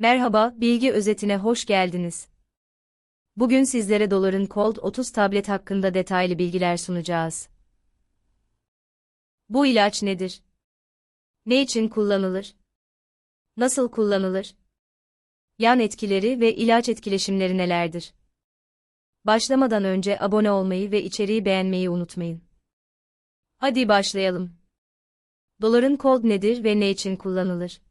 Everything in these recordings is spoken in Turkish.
Merhaba, bilgi özetine hoş geldiniz. Bugün sizlere doların Cold 30 tablet hakkında detaylı bilgiler sunacağız. Bu ilaç nedir? Ne için kullanılır? Nasıl kullanılır? Yan etkileri ve ilaç etkileşimleri nelerdir? Başlamadan önce abone olmayı ve içeriği beğenmeyi unutmayın. Hadi başlayalım. Doların Cold nedir ve ne için kullanılır?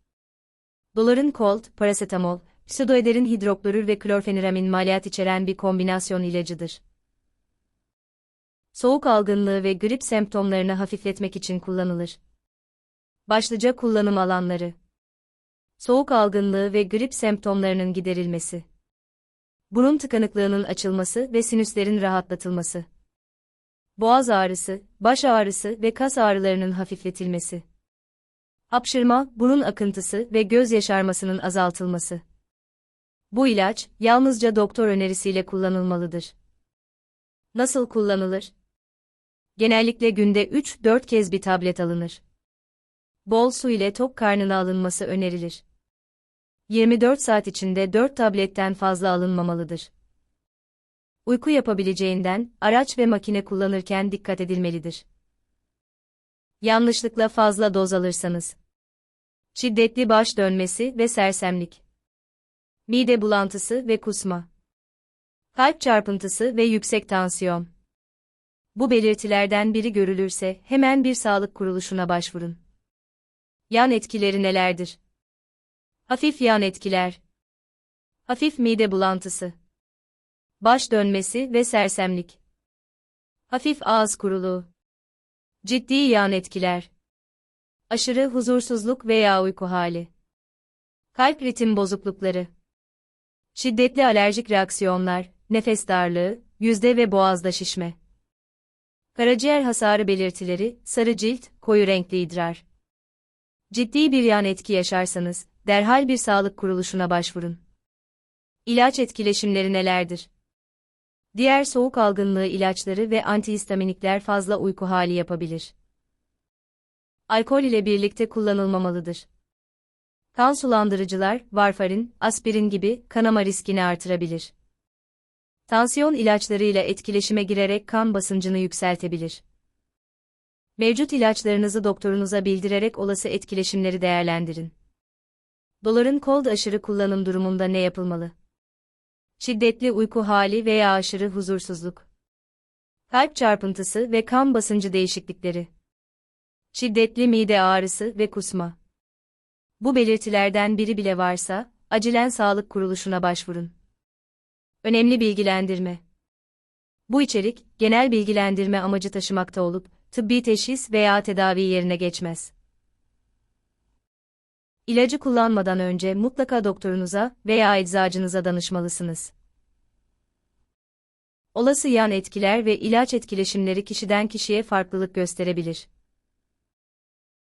Doların Cold, parasetamol, pseudoederin hidroklorür ve klorfeniramin maliyat içeren bir kombinasyon ilacıdır. Soğuk algınlığı ve grip semptomlarını hafifletmek için kullanılır. Başlıca kullanım alanları. Soğuk algınlığı ve grip semptomlarının giderilmesi. Burun tıkanıklığının açılması ve sinüslerin rahatlatılması. Boğaz ağrısı, baş ağrısı ve kas ağrılarının hafifletilmesi. Hapşırma, burun akıntısı ve göz yaşarmasının azaltılması. Bu ilaç, yalnızca doktor önerisiyle kullanılmalıdır. Nasıl kullanılır? Genellikle günde 3-4 kez bir tablet alınır. Bol su ile tok karnına alınması önerilir. 24 saat içinde 4 tabletten fazla alınmamalıdır. Uyku yapabileceğinden, araç ve makine kullanırken dikkat edilmelidir. Yanlışlıkla fazla doz alırsanız. Şiddetli baş dönmesi ve sersemlik. Mide bulantısı ve kusma. Kalp çarpıntısı ve yüksek tansiyon. Bu belirtilerden biri görülürse hemen bir sağlık kuruluşuna başvurun. Yan etkileri nelerdir? Hafif yan etkiler. Hafif mide bulantısı. Baş dönmesi ve sersemlik. Hafif ağız kuruluğu. Ciddi yan etkiler. Aşırı huzursuzluk veya uyku hali. Kalp ritim bozuklukları. Şiddetli alerjik reaksiyonlar, nefes darlığı, yüzde ve boğazda şişme. Karaciğer hasarı belirtileri, sarı cilt, koyu renkli idrar. Ciddi bir yan etki yaşarsanız, derhal bir sağlık kuruluşuna başvurun. İlaç etkileşimleri nelerdir? Diğer soğuk algınlığı ilaçları ve antihistaminikler fazla uyku hali yapabilir. Alkol ile birlikte kullanılmamalıdır. Kan sulandırıcılar, varfarin, aspirin gibi kanama riskini artırabilir. Tansiyon ilaçlarıyla etkileşime girerek kan basıncını yükseltebilir. Mevcut ilaçlarınızı doktorunuza bildirerek olası etkileşimleri değerlendirin. Doların kold aşırı kullanım durumunda ne yapılmalı? Şiddetli uyku hali veya aşırı huzursuzluk. Kalp çarpıntısı ve kan basıncı değişiklikleri. Şiddetli mide ağrısı ve kusma. Bu belirtilerden biri bile varsa, acilen sağlık kuruluşuna başvurun. Önemli bilgilendirme. Bu içerik, genel bilgilendirme amacı taşımakta olup, tıbbi teşhis veya tedavi yerine geçmez. İlacı kullanmadan önce mutlaka doktorunuza veya eczacınıza danışmalısınız. Olası yan etkiler ve ilaç etkileşimleri kişiden kişiye farklılık gösterebilir.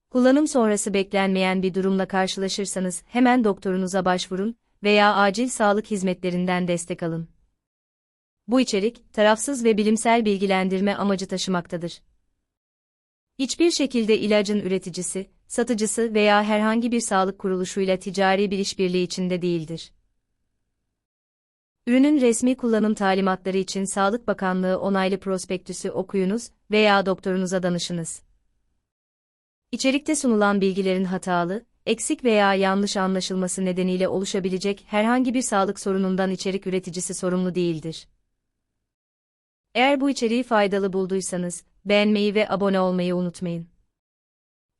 Kullanım sonrası beklenmeyen bir durumla karşılaşırsanız hemen doktorunuza başvurun veya acil sağlık hizmetlerinden destek alın. Bu içerik, tarafsız ve bilimsel bilgilendirme amacı taşımaktadır. Hiçbir şekilde ilacın üreticisi, satıcısı veya herhangi bir sağlık kuruluşuyla ticari bir işbirliği içinde değildir. Ürünün resmi kullanım talimatları için Sağlık Bakanlığı onaylı prospektüsü okuyunuz veya doktorunuza danışınız. İçerikte sunulan bilgilerin hatalı, eksik veya yanlış anlaşılması nedeniyle oluşabilecek herhangi bir sağlık sorunundan içerik üreticisi sorumlu değildir. Eğer bu içeriği faydalı bulduysanız, beğenmeyi ve abone olmayı unutmayın.